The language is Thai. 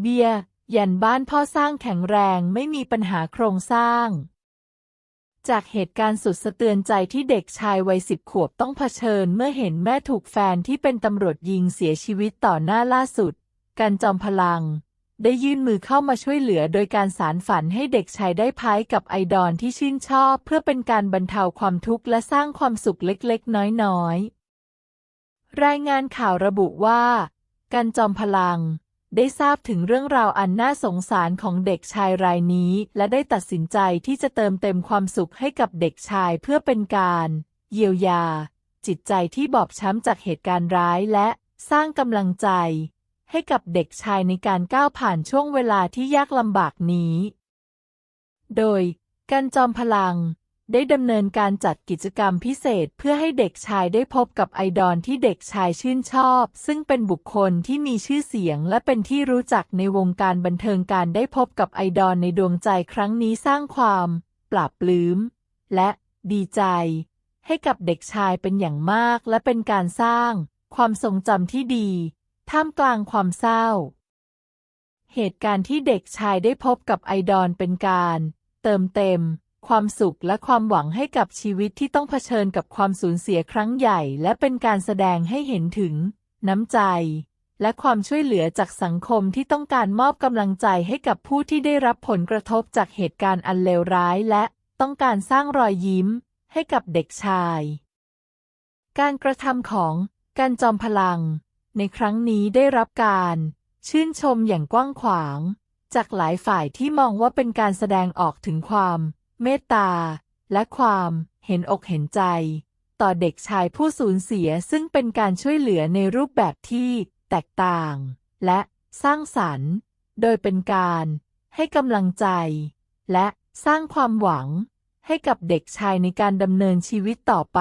เบียยันบ้านพ่อสร้างแข็งแรงไม่มีปัญหาโครงสร้าง จากเหตุการณ์สุดสะเตือนใจที่เด็กชายวัยสิบขวบต้องเผชิญเมื่อเห็นแม่ถูกแฟนที่เป็นตำรวจยิงเสียชีวิตต่อหน้าล่าสุด การจอมพลัง ได้ยื่นมือเข้ามาช่วยเหลือโดยการสารฝันให้เด็กชายได้พายกับไอดอลที่ชื่นชอบ เพื่อเป็นการบรรเทาความทุกข์และสร้างความสุขเล็กๆ น้อยๆ รายงานข่าวระบุว่า การจอมพลัง ได้ทราบถึงเรื่องราวอันน่าสงสารของเด็กชายรายนี้ และได้ตัดสินใจที่จะเติมเต็มความสุขให้กับเด็กชายเพื่อเป็นการ เยียวยา จิตใจที่บอบช้ำจากเหตุการณ์ร้ายและสร้างกำลังใจ ให้กับเด็กชายในการก้าวผ่านช่วงเวลาที่ยากลำบากนี้ โดยการจอมพลัง ได้ดำเนินการจัดกิจกรรมพิเศษเพื่อให้เด็กชายได้พบกับไอดอลที่เด็กชายชื่นชอบ ซึ่งเป็นบุคคลที่มีชื่อเสียงและเป็นที่รู้จักในวงการบันเทิงการได้พบกับไอดอลในดวงใจครั้งนี้สร้างความ ปราบปลื้มและดีใจ ให้กับเด็กชายเป็นอย่างมากและเป็นการสร้าง ความทรงจำที่ดี ท่ามกลางความเศร้า เหตุการณ์ที่เด็กชายได้พบกับไอดอลเป็นการ เติมเต็ม ความสุขและความหวังให้กับชีวิตที่ต้องเผชิญกับความสูญเสียครั้งใหญ่ และเป็นการแสดงให้เห็นถึง น้ำใจ และความช่วยเหลือจากสังคมที่ต้องการมอบกำลังใจให้กับผู้ที่ได้รับผลกระทบจากเหตุการณ์อันเลวร้ายและต้องการสร้างรอยยิ้มให้กับเด็กชาย การกระทำของการจอมพลัง ในครั้งนี้ได้รับการ ชื่นชมอย่างกว้างขวาง จากหลายฝ่ายที่มองว่าเป็นการแสดงออกถึงความ เมตตา และความเห็นอกเห็นใจ ต่อเด็กชายผู้สูญเสียซึ่งเป็นการช่วยเหลือในรูปแบบที่แตกต่าง และสร้างสรรค์ โดยเป็นการให้กำลังใจ และสร้างความหวังให้กับเด็กชายในการดำเนินชีวิตต่อไป